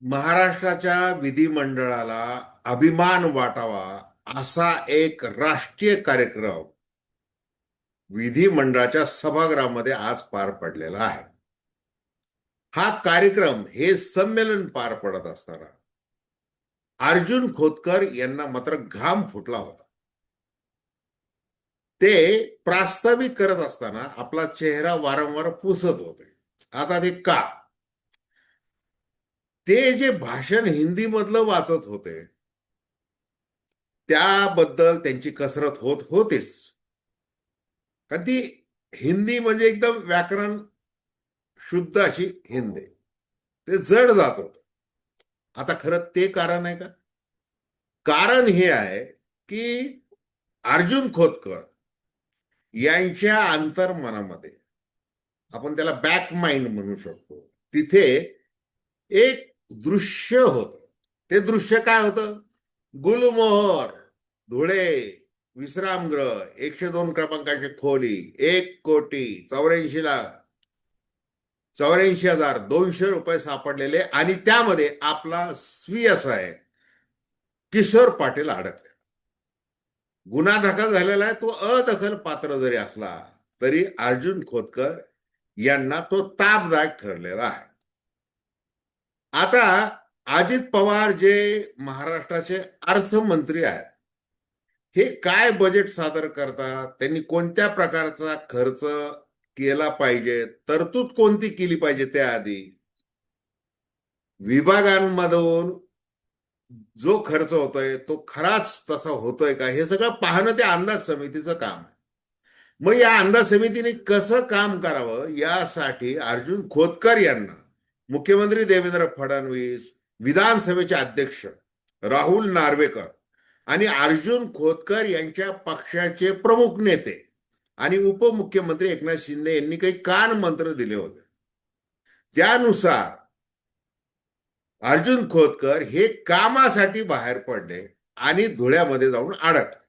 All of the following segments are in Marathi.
महाराष्ट्राच्या विधिमंडळाला अभिमान वाटावा असा एक राष्ट्रीय कार्यक्रम विधिमंडळाच्या सभागृहामध्ये आज पार पडलेला आहे. हा कार्यक्रम हे संमेलन पार पडत असताना अर्जुन खोतकर यांना मात्र घाम फुटला होता. ते प्रास्ताविक करत असताना आपला चेहरा वारंवार पुसत होते. आता ते का? ते जे भाषण हिंदीमधलं वाचत होते त्याबद्दल त्यांची कसरत होत होतीच. कारण ती हिंदी म्हणजे एकदम व्याकरण शुद्ध अशी हिंदी. ते जड जात होत. आता खरं ते कारण आहे का? कारण हे आहे की अर्जुन खोतकर यांच्या अंतर्मनामध्ये आपण त्याला बॅक माइंड म्हणू शकतो तिथे एक दृश्य होत. ते दृश्य काय होतं? गुलमोहर धुळे विश्रामगृह एकशे दोन क्रमांकाची खोली एक कोटी चौऱ्याऐंशी लाख चौऱ्याऐंशी हजार दोनशे रुपये सापडलेले आणि त्यामध्ये आपला स्वीय असा आहे. किशोर पाटील अडकले. गुन्हा दाखल झालेला आहे तो अदखल पात्र जरी असला तरी अर्जुन खोतकर यांना तो तापदायक ठरलेला आहे. आता अजित पवार जे महाराष्ट्राचे अर्थमंत्री आहेत हे काय बजेट सादर करतात? त्यांनी कोणत्या प्रकारचा खर्च केला पाहिजे? तरतूद कोणती केली पाहिजे त्याआधी? विभागांमधून जो खर्च होतोय तो खराच तसा होतोय का? हे सगळं पाहणं ते अंदाज समितीचं काम आहे. मग या अंदाज समितीने कसं काम करावं? यासाठी अर्जुन खोतकर यांना मुख्यमंत्री देवेंद्र फडणवीस विधानसभेचे अध्यक्ष राहुल नार्वेकर आणि अर्जुन खोतकर यांच्या पक्षाचे प्रमुख नेते आणि उपमुख्यमंत्री एकनाथ शिंदे यांनी काही कान मंत्र दिले होते. त्यानुसार अर्जुन खोतकर हे कामासाठी बाहेर पडले आणि धुळ्यामध्ये जाऊन अडकले.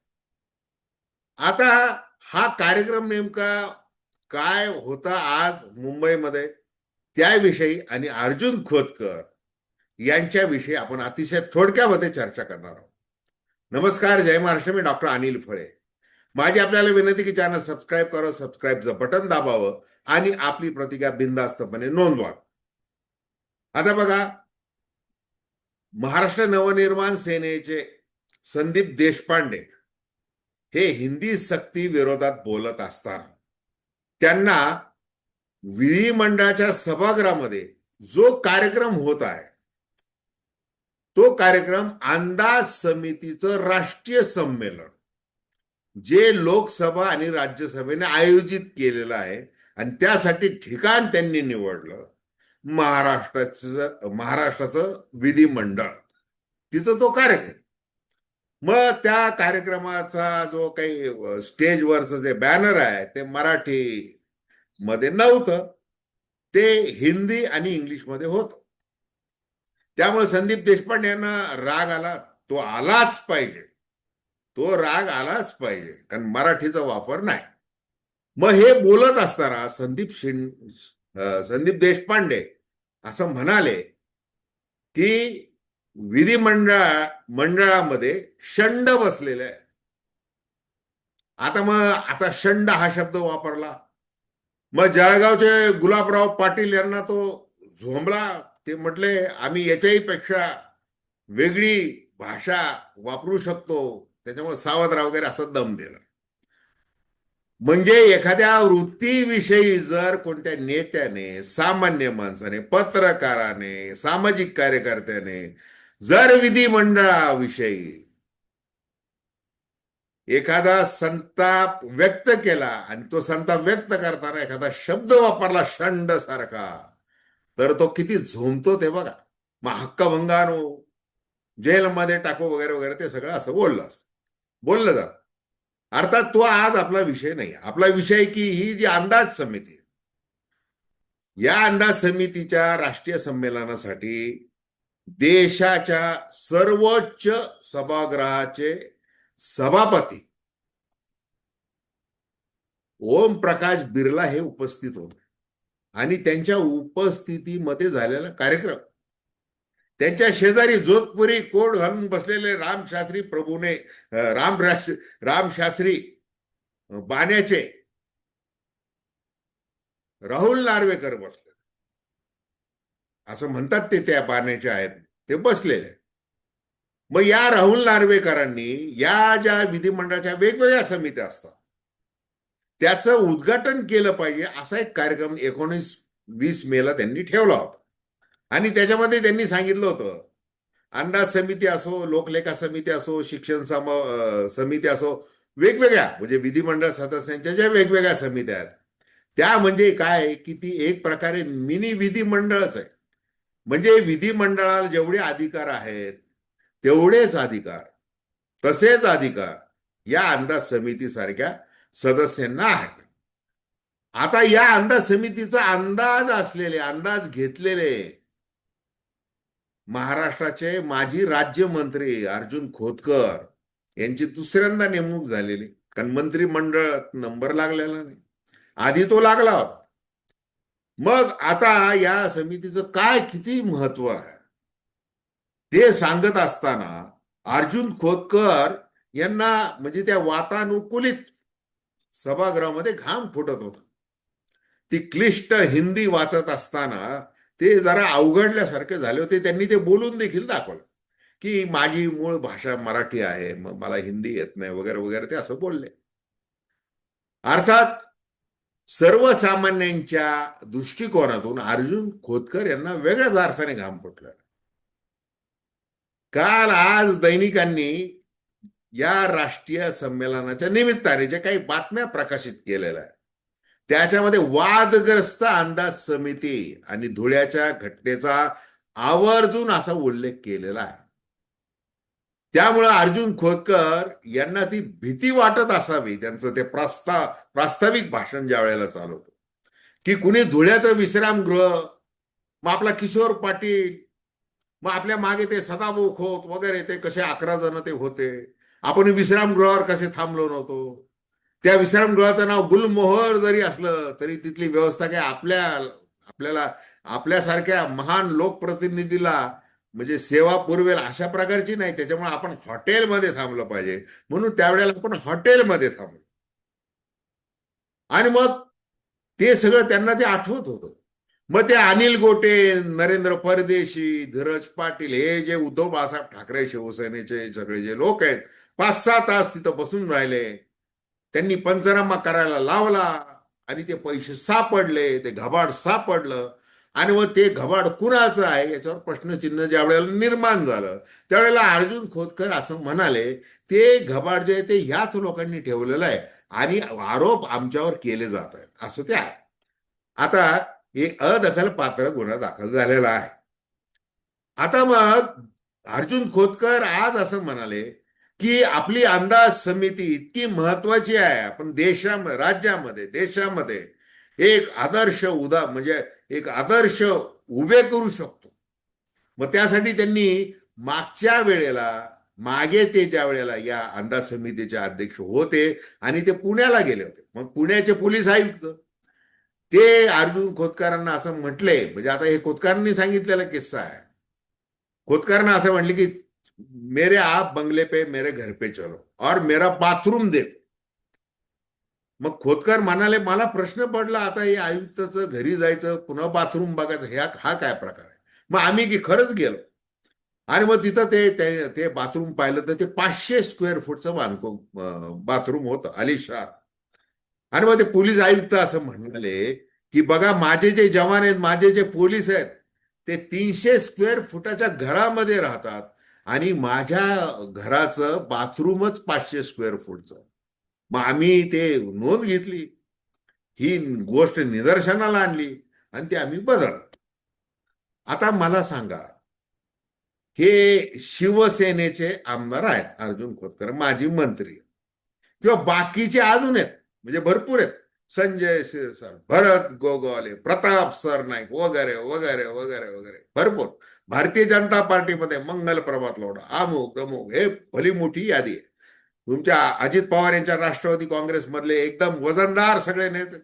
आता हा कार्यक्रम नेमका काय होता आज मुंबईमध्ये? त्याविषयी आणि अर्जुन खोतकर यांच्याविषयी आपण अतिशय थोडक्यामध्ये चर्चा करणार आहोत. नमस्कार जय महाराष्ट्र. मी डॉक्टर अनिल फळे. माझी आपल्याला विनंती की चॅनल सबस्क्राईब करा सबस्क्राईबचं बटन दाबावं आणि आपली प्रतिक्रिया बिंदास्तपणे नोंदवा. आता बघा महाराष्ट्र नवनिर्माण सेनेचे संदीप देशपांडे हे हिंदी सक्ती विरोधात बोलत असताना त्यांना विधिमंडळाच्या सभागृहामध्ये जो कार्यक्रम होत आहे तो कार्यक्रम अंदाज समितीचं राष्ट्रीय संमेलन जे लोकसभा आणि राज्यसभेने आयोजित केलेलं आहे आणि त्यासाठी ठिकाण त्यांनी निवडलं महाराष्ट्राचं महाराष्ट्राचं विधिमंडळ. तिथं तो कार्यक्रम. मग त्या कार्यक्रमाचा जो काही स्टेजवरचं जे बॅनर आहे ते मराठी मध्ये नव्हतं. ते हिंदी आणि इंग्लिशमध्ये होत. त्यामुळे संदीप देशपांडे यांना राग आला. तो आलाच पाहिजे. तो राग आलाच पाहिजे. कारण मराठीचा वापर नाही. मग हे बोलत असताना संदीप शिं संदीप देशपांडे असं म्हणाले की विधिमंडळ मंडळामध्ये शंड बसलेले आहे. आता मग आता शंड हा शब्द वापरला. मग जळगावचे गुलाबराव पाटील यांना तो झोंबला. ते म्हटले आम्ही याच्याही पेक्षा वेगळी भाषा वापरू शकतो. त्याच्यामुळे सावधराव वगैरे असं दम दिला. म्हणजे एखाद्या वृत्तीविषयी जर कोणत्या नेत्याने सामान्य माणसाने पत्रकाराने सामाजिक कार्यकर्त्याने जर विधिमंडळाविषयी एखादा संताप व्यक्त केला आणि तो संताप व्यक्त करताना एखादा शब्द वापरला षंड सारखा तर तो किती झोमतो ते बघा. मग हक्कभंगानो जेलमध्ये टाकू वगैरे वगैरे ते सगळं असं बोललं असतं. बोललं जात. अर्थात तो आज आपला विषय नाही. आपला विषय की ही जी अंदाज समिती या अंदाज समितीच्या राष्ट्रीय संमेलनासाठी देशाच्या सर्वोच्च सभागृहाचे सभापती. ओम प्रकाश बिर्ला हे उपस्थित होते. आणि त्यांच्या उपस्थितीमध्ये झालेला कार्यक्रम. त्यांच्या शेजारी जोधपुरी कोड घालून बसलेले रामशास्त्री प्रभूने राम रामशास्त्री बाण्याचे. राहुल नार्वेकर बसले. असं म्हणतात ते त्या बाण्याचे आहेत. ते बसलेले. मग या राहुल नार्वेकरांनी या ज्या विधिमंडळाच्या वेगवेगळ्या समित्या असतात त्याचं उद्घाटन केलं पाहिजे असा एक कार्यक्रम एकोणीस वीस मेला त्यांनी ठेवला होता. आणि त्याच्यामध्ये त्यांनी सांगितलं होतं अंदाज समिती असो लोकलेखा समिती असो शिक्षण सम समिती असो वेगवेगळ्या म्हणजे विधिमंडळ सदस्यांच्या ज्या वेगवेगळ्या समित्या आहेत त्या म्हणजे काय की ती एक प्रकारे मिनी विधिमंडळच आहे. म्हणजे विधिमंडळाला जेवढे अधिकार आहेत तेवढेच अधिकार तसेच अधिकार या अंदाज समितीसारख्या सदस्यांना आहेत. आता या अंदाज समितीचा अंदाज असलेले अंदाज घेतलेले महाराष्ट्राचे माजी राज्यमंत्री अर्जुन खोतकर यांची दुसऱ्यांदा नेमणूक झालेली. कारण मंत्रिमंडळात नंबर लागलेला नाही. आधी तो लागला होता. मग आता या समितीचं काय किती महत्त्व आहे? ते सांगत असताना अर्जुन खोतकर यांना म्हणजे त्या वातानुकूलित सभागृहामध्ये घाम फुटत होता. ती क्लिष्ट हिंदी वाचत असताना ते जरा अवघडल्यासारखे झाले होते. त्यांनी ते बोलून देखील दाखवलं की माझी मूळ भाषा मराठी आहे मग मला हिंदी येत नाही वगैरे वगैरे ते असं बोलले. अर्थात सर्वसामान्यांच्या दृष्टिकोनातून अर्जुन खोतकर यांना वेगळ्याच अर्थाने घाम फुटला. काल आज दैनिकांनी या राष्ट्रीय संमेलनाच्या निमित्ताने ज्या काही बातम्या प्रकाशित केलेल्या त्याच्यामध्ये वादग्रस्त अंदाज समिती आणि धुळ्याच्या घटनेचा आवर्जून असा उल्लेख केलेला आहे. त्यामुळं अर्जुन खोतकर यांना ती भीती वाटत असावी त्यांचं ते प्रस्ताव प्रास्ताविक भाषण ज्या वेळेला चालू की कुणी धुळ्याचं विश्रामगृह मग आपला किशोर पाटील मग आपल्या मागे ते सदाभाऊ खोत वगैरे ते कसे अकरा जण ते होते. आपण विश्रामगृहावर कसे थांबलो नव्हतो. त्या विश्रामगृहाचं नाव गुलमोहर जरी असलं तरी तिथली व्यवस्था काय आपल्या आपल्याला आपल्यासारख्या महान लोकप्रतिनिधीला म्हणजे सेवा पुरवेल अशा प्रकारची नाही. त्याच्यामुळे आपण हॉटेलमध्ये थांबलं पाहिजे. म्हणून त्यावेळेला आपण हॉटेलमध्ये थांबलो. आणि मग ते सगळं त्यांना ते आठवत होतं. मग ते अनिल गोटे नरेंद्र परदेशी धीरज पाटील हे जे उद्धव बाळासाहेब ठाकरे शिवसेनेचे सगळे जे लोक आहेत पाच सहा तास तिथं बसून राहिले. त्यांनी पंचनामा करायला लावला आणि ते पैसे सापडले ते घबाड सापडलं. आणि मग ते घबाड कुणाचं आहे याच्यावर प्रश्नचिन्ह ज्या वेळेला निर्माण झालं त्यावेळेला अर्जुन खोतकर असं म्हणाले ते घबाड जे आहे ते ह्याच लोकांनी ठेवलेलं आहे आणि आरोप आमच्यावर केले जात आहेत. असं ते आहे. आता हे अदखल पात्र गुन्हा दाखल झालेला आहे. आता मग अर्जुन खोतकर आज असं म्हणाले की आपली अंदाज समिती इतकी महत्वाची आहे. आपण देशामध्ये राज्यामध्ये देशामध्ये एक आदर्श उदा म्हणजे एक आदर्श उभे करू शकतो. मग त्यासाठी त्यांनी मागच्या वेळेला मागे ते ज्या वेळेला या अंदाज समितीचे अध्यक्ष होते आणि ते पुण्याला गेले होते. मग पुण्याचे पोलीस आयुक्त ते अर्जुन खोतकरांना असं म्हटले म्हणजे आता हे खोतकरांनी सांगितलेला किस्सा आहे. खोतकरांना असं म्हटले की मेरे आप बंगले पे मेरे घर पे चलो और मेरा बाथरूम दे मग खोतकर म्हणाले मला प्रश्न पडला आता हे आयुक्ताचं घरी जायचं पुन्हा बाथरूम बघायचं ह्या हा काय प्रकार आहे? मग आम्ही की खरंच गेलो. आणि मग तिथं ते ते बाथरूम पाहिलं तर ते पाचशे स्क्वेअर फूटचं बांधको बाथरूम होतं अलिशार आणि मग ते पोलीस आयुक्त असं म्हणाले की बघा माझे जे जवान आहेत माझे जे पोलीस आहेत ते तीनशे स्क्वेअर फुटाच्या घरामध्ये राहतात आणि माझ्या घराचं बाथरूमच पाचशे स्क्वेअर फूटचं. मग आम्ही ते नोंद घेतली. ही गोष्ट निदर्शनाला आणली आणि ते आम्ही बदल आता मला सांगा हे शिवसेनेचे आमदार आहेत अर्जुन खोतकर माजी मंत्री किंवा बाकीचे अजून आहेत म्हणजे भरपूर आहेत. संजय शिरसाट भरत गोगोले प्रताप सरनाईक वगैरे वगैरे वगैरे वगैरे. भरपूर. भारतीय जनता पार्टीमध्ये मंगल प्रभात लोढा अमुक अमुक हे भली मोठी यादी आहे. तुमच्या अजित पवार यांच्या राष्ट्रवादी काँग्रेसमधले एकदम वजनदार सगळे नेते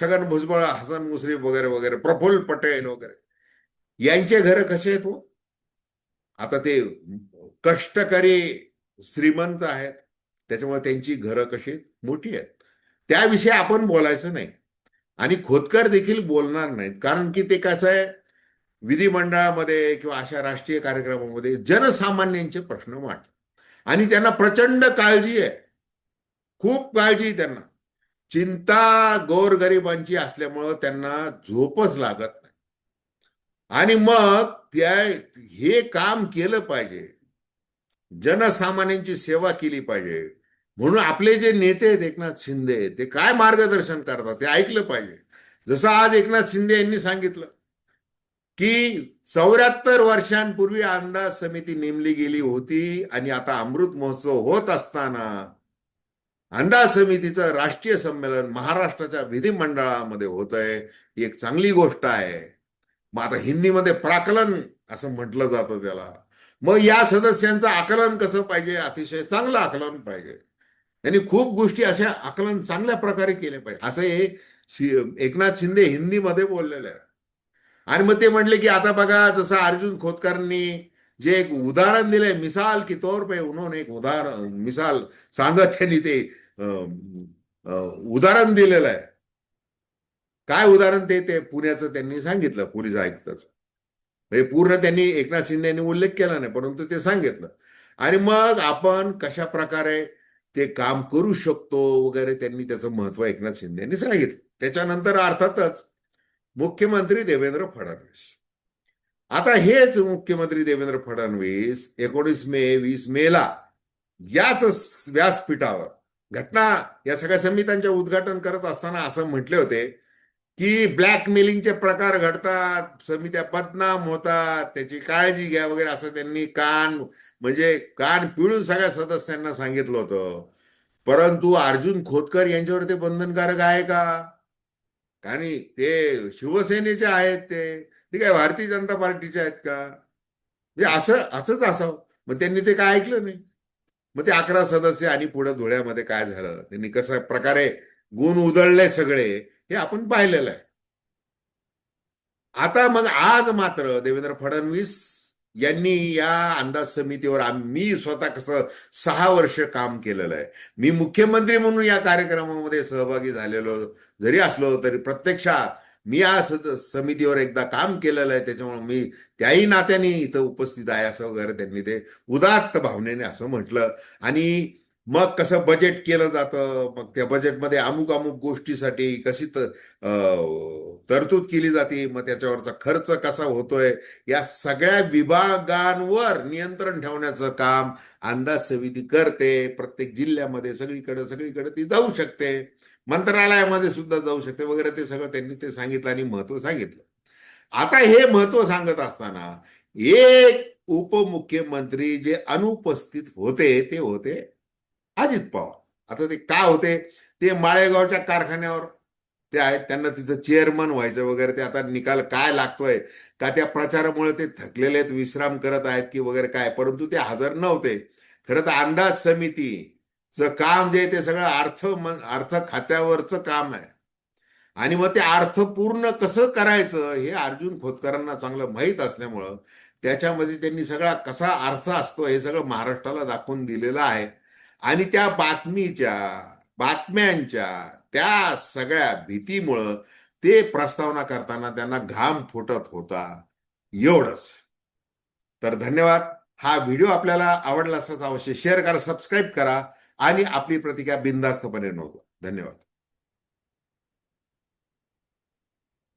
छगन भुजबळ हसन मुश्रीफ वगैरे वगैरे प्रफुल्ल पटेल वगैरे. यांचे घर कसे आहेत हो? आता ते कष्टकरी श्रीमंत आहेत. त्याच्यामुळे त्यांची घरं कशी मोठी आहेत. त्याविषयी आपण बोलायचं नाही. आणि खोदकर देखील बोलणार नाहीत. कारण की ते कसं आहे विधिमंडळामध्ये किंवा अशा राष्ट्रीय कार्यक्रमामध्ये जनसामान्यांचे प्रश्न मांडतात. आणि त्यांना प्रचंड काळजी आहे. खूप काळजी आहे त्यांना. चिंता गोरगरिबांची असल्यामुळं त्यांना झोपच लागत नाही. आणि मग त्या हे काम केलं पाहिजे. जनसामान्यांची सेवा केली पाहिजे. म्हणून आपले जे नेते आहेत एकनाथ शिंदे ते काय मार्गदर्शन करतात ते ऐकलं पाहिजे. जसं आज एकनाथ शिंदे यांनी सांगितलं की चौऱ्याहत्तर वर्षांपूर्वी अंदाज समिती नेमली गेली होती आणि आता अमृत महोत्सव होत असताना अंदाज समितीचं राष्ट्रीय संमेलन महाराष्ट्राच्या विधिमंडळामध्ये होत आहे ही एक चांगली गोष्ट आहे. मग आता हिंदीमध्ये प्राकलन असं म्हटलं जातं त्याला. मग या सदस्यांचं आकलन कसं पाहिजे? अतिशय चांगलं आकलन पाहिजे. त्यांनी खूप गोष्टी अशा आकलन चांगल्या प्रकारे केले पाहिजे. असं हे एकनाथ शिंदे हिंदीमध्ये बोललेले आहे. आणि मग ते म्हटले की आता बघा जसं अर्जुन खोतकरांनी जे एक उदाहरण दिले मिसाल की तौर पे उन्होंने एक उदाहरण मिसाल सांगत त्यांनी ते उदाहरण दिलेलं आहे. काय उदाहरण ते ते पुण्याचं त्यांनी सांगितलं पोलीस आयुक्ताचं. हे पूर्ण त्यांनी एकनाथ शिंदे यांनी उल्लेख केला नाही परंतु ते सांगितलं. आणि मग आपण कशा प्रकारे ते काम करू शकतो वगैरे त्यांनी त्याचं महत्त्व एकनाथ शिंदे यांनी सांगितलं. त्याच्यानंतर अर्थातच मुख्यमंत्री देवेंद्र फडणवीस. आता हेच मुख्यमंत्री देवेंद्र फडणवीस एकोणीस मे वीस मेला याच व्यासपीठावर घटना या सगळ्या समित्यांचे उद्घाटन करत असताना असं म्हटले होते की ब्लॅकमेलिंगचे प्रकार घडतात समित्या बदनाम होतात त्याची काळजी घ्या वगैरे असं त्यांनी कान म्हणजे कान पिळून सगळ्या सदस्यांना सांगितलं होतं. परंतु अर्जुन खोतकर यांच्यावर ते बंधनकारक आहे का? आणि ते शिवसेनेचे आहेत ते. ते काय भारतीय जनता पार्टीचे आहेत का? म्हणजे असं असंच असावं. मग त्यांनी ते काय ऐकलं नाही? मग ते अकरा सदस्य आणि पुढे धुळ्यामध्ये काय झालं? त्यांनी कशा प्रकारे गुण उधळले सगळे? हे आपण पाहिलेलं आहे. आता मग आज मात्र देवेंद्र फडणवीस यांनी या अंदाज समितीवर मी स्वतः कसं सहा वर्ष काम केलेलं आहे. मी मुख्यमंत्री म्हणून या कार्यक्रमामध्ये सहभागी झालेलो जरी असलो तरी प्रत्यक्षात मी या समितीवर एकदा काम केलेलं आहे. त्याच्यामुळे मी त्याही नात्याने इथं उपस्थित आहे असं वगैरे त्यांनी ते उदात्त भावनेने असं म्हटलं. आणि मग कसं बजेट केलं जातं? मग त्या बजेटमध्ये अमुक अमुक गोष्टीसाठी कशी तरतूद केली जाते? मग त्याच्यावरचा खर्च कसा होतोय? या सगळ्या विभागांवर नियंत्रण ठेवण्याचं काम अंदाज समिती करते. प्रत्येक जिल्ह्यामध्ये सगळीकडे सगळीकडे ती जाऊ शकते. मंत्रालयामध्ये सुद्धा जाऊ शकते वगैरे ते सगळं त्यांनी ते सांगितलं आणि महत्त्व सांगितलं. आता हे महत्त्व सांगत असताना एक उपमुख्यमंत्री जे अनुपस्थित होते ते होते अजित पवार. आता ते का होते? ते माळेगावच्या कारखान्यावर ते आहेत. त्यांना तिथं चेअरमन व्हायचं वगैरे ते आता निकाल काय लागतोय? का त्या प्रचारामुळे ते थकलेले आहेत विश्राम करत आहेत की वगैरे काय? परंतु ते हजर नव्हते. खरं तर अंदाज समितीचं काम जे ते सगळं अर्थ मन अर्थ खात्यावरचं काम आहे. आणि मग ते अर्थ पूर्ण कसं करायचं हे अर्जुन खोतकरांना चांगलं माहीत असल्यामुळं त्याच्यामध्ये त्यांनी सगळा कसा अर्थ असतो हे सगळं महाराष्ट्राला दाखवून दिलेलं आहे. आणि त्या बातमीच्या बातम्यांच्या त्या सगळ्या भीतीमुळं ते प्रस्तावना करताना त्यांना घाम फुटत होता. एवढंच. तर धन्यवाद. हा व्हिडिओ आपल्याला आवडला असल्यास अवश्य शेअर करा सबस्क्राईब करा आणि आपली प्रतिक्रिया बिनधास्तपणे नोंदवा. धन्यवाद.